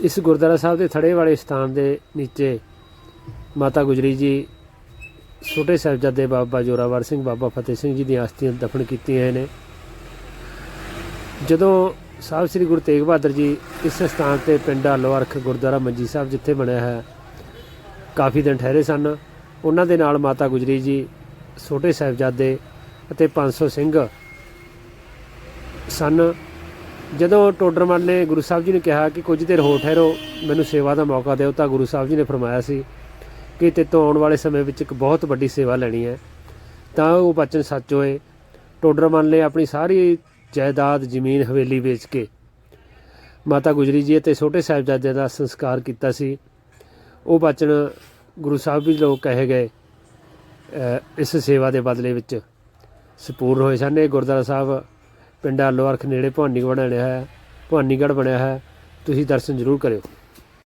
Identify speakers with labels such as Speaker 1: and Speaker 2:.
Speaker 1: ਇਸ ਗੁਰਦੁਆਰਾ ਸਾਹਿਬ ਦੇ ਥੜੇ ਵਾਲੇ ਸਥਾਨ ਦੇ ਨੀਚੇ ਮਾਤਾ ਗੁਜਰੀ ਜੀ ਛੋਟੇ ਸਾਹਿਬਜ਼ਾਦੇ ਬਾਬਾ ਜੋਰਾਵਰ ਸਿੰਘ, ਬਾਬਾ ਫਤਿਹ ਸਿੰਘ ਜੀ ਦੀਆਂ ਅਸਥੀਆਂ ਦਫਨ ਕੀਤੀਆਂ ਨੇ। ਜਦੋਂ ਸਾਹਿਬ ਸ੍ਰੀ ਗੁਰੂ ਤੇਗ ਬਹਾਦਰ ਜੀ ਇਸ ਸਥਾਨ ਤੇ ਪਿੰਡ ਆਲੋਅਰਖ ਗੁਰਦੁਆਰਾ ਮੰਜੀ ਸਾਹਿਬ ਜਿੱਥੇ ਬਣਿਆ ਹੈ, ਕਾਫੀ ਦਿਨ ਠਹਿਰੇ ਸਨ। ਉਹਨਾਂ ਦੇ ਨਾਲ ਮਾਤਾ ਗੁਜਰੀ ਜੀ, ਛੋਟੇ ਸਾਹਿਬਜ਼ਾਦੇ ਅਤੇ 500 ਸਿੰਘ ਸਨ। ਜਦੋਂ ਟੋਡਰਮਲ ਨੇ ਗੁਰੂ ਸਾਹਿਬ ਜੀ ਨੂੰ ਕਿਹਾ ਕਿ ਕੁਝ ਦੇਰ ਹੋਰ ਠਹਿਰੋ, ਮੈਨੂੰ ਸੇਵਾ ਦਾ ਮੌਕਾ ਦਿਓ, ਤਾਂ ਗੁਰੂ ਸਾਹਿਬ ਜੀ ਨੇ ਫਰਮਾਇਆ ਸੀ ਕਿ ਤੇਤੋਂ ਆਉਣ ਵਾਲੇ ਸਮੇਂ ਵਿੱਚ ਇੱਕ ਬਹੁਤ ਵੱਡੀ ਸੇਵਾ ਲੈਣੀ ਹੈ। ਤਾਂ ਉਹ ਬਚਨ ਸੱਚ ਹੋਏ। ਟੋਡਰਮਲ ਨੇ ਆਪਣੀ ਸਾਰੀ ਜਾਇਦਾਦ ਜ਼ਮੀਨ ਹਵੇਲੀ ਵੇਚ ਕੇ ਮਾਤਾ ਗੁਜਰੀ ਜੀ ਅਤੇ ਛੋਟੇ ਸਾਹਿਬਜ਼ਾਦੇ ਦਾ ਸੰਸਕਾਰ ਕੀਤਾ ਸੀ। ਉਹ ਬਚਨ ਗੁਰੂ ਸਾਹਿਬ ਵੀ ਲੋਕ ਕਹੇ ਗਏ ਇਸ ਸੇਵਾ ਦੇ ਬਦਲੇ ਵਿੱਚ ਸਪੂਰਨ ਹੋਏ ਸਨ। ਇਹ ਗੁਰਦੁਆਰਾ ਸਾਹਿਬ ਪਿੰਡ ਆਲੋਅਰਖ ਨੇੜੇ ਭਵਾਨੀਗੜ੍ਹ ਬਣਿਆ ਹੈ। ਭਵਾਨੀਗੜ੍ਹ ਬਣਿਆ ਹੈ। ਤੁਸੀਂ ਦਰਸ਼ਨ ਜ਼ਰੂਰ ਕਰਿਓ।